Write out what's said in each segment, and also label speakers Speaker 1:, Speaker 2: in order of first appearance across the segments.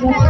Speaker 1: Thank you.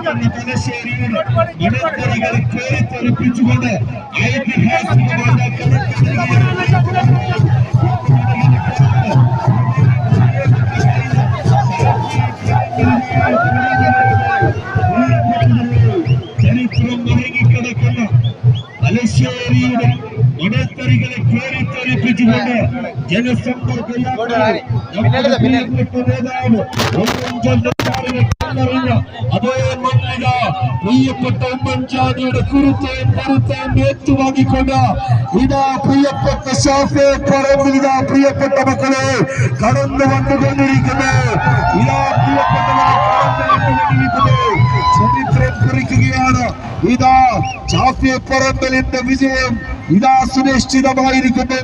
Speaker 1: മുഴങ്ങിക്കിടക്കുന്ന തലശ്ശേരിയിൽ ഇടത്തരകൾ കയറി തെറിപ്പിച്ചുകൊണ്ട് ഐതിഹാസികമായ ഇടത്തറികളെ കയറിത്തെറിപ്പിച്ചുകൊണ്ട് ജനസമ്പർക്ക യാത്രയിൽ നമ്മുടെ പ്രിയപ്പെട്ട നേതാവ് കണ്ടറിഞ്ഞ അതേ മണ്ണില പ്രിയപ്പെട്ട ഉമ്മൻചാണ്ടിയുടെ കുരുത്തേയും കരുത്തേയും ഏറ്റുവാങ്ങിക്കൊണ്ട് ഇതാ പ്രിയപ്പെട്ട ഷാഫെ പറമ്പിൽ ഇതാ പ്രിയപ്പെട്ട മക്കളെ കടന്നു വന്നുകൊണ്ടിരിക്കുന്നു ഇതാ പ്രിയപ്പെട്ടവരെ കടന്നു വന്നുകൊണ്ടിരിക്കുന്നു ചരിത്രം കുറിക്കുകയാണ്. ഇതാ ഷാഫി പറമ്പലിന്റെ വിജയം. ഇതാ സുനിശ്ചിതമായിരിക്കുന്നു.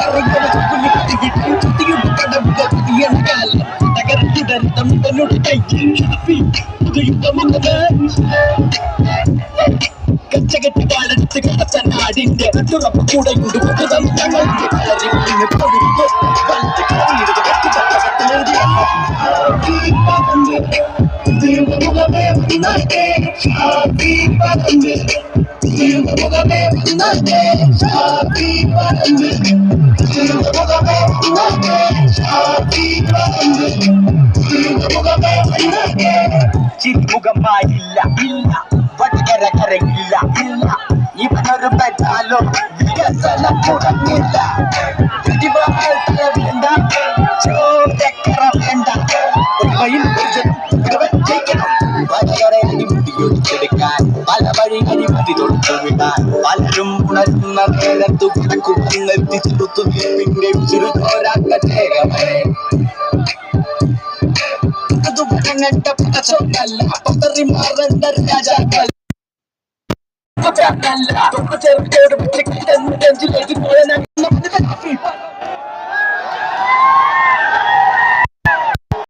Speaker 2: കറങ്ങുന്ന ചുക്കുലി കത്തിയിട്ട് ചുറ്റിയിട്ട് കടവുകൾ പുതിയ കാലം. കൊടകരുടെ തമ്മിലൊരു കൈയിൽ ഷാഫി പുതുയുഗ മകന്. കച്ചകെട്ടി പാടത്ത് കടച്ച നാടിന്റെ തുറപ്പ് കൂടെയുണ്ട് പുതുതം ഞങ്ങൾക്ക് వందతే హ్యాపీ బర్త్డే తిరుమలమే వందతే హ్యాపీ బర్త్డే తిరుమలమే వందతే హ్యాపీ బర్త్డే తిరుమలమే వందతే చిత్తుగమ్మ ఇల్ల ఇల్ల వట్టిగర కర ఇల్ల ఇల్ల ఇవరు పెట్టాలో విగసల కూడా ఇల్ల విడివ వెళ్తా കിടക്കുന്നെത്തി ചെറുത്തു നീപ്പിന്റെ ഉച്ചിരു തോരാക്കട്ടെ അത് വടങ്ങട്ട പച്ചല്ല പത്തറി മാറേണ്ട രാജാക്കൾ പച്ചക്കല്ല ചെറുത്തോട് നെഞ്ചിലേക്ക് പോയ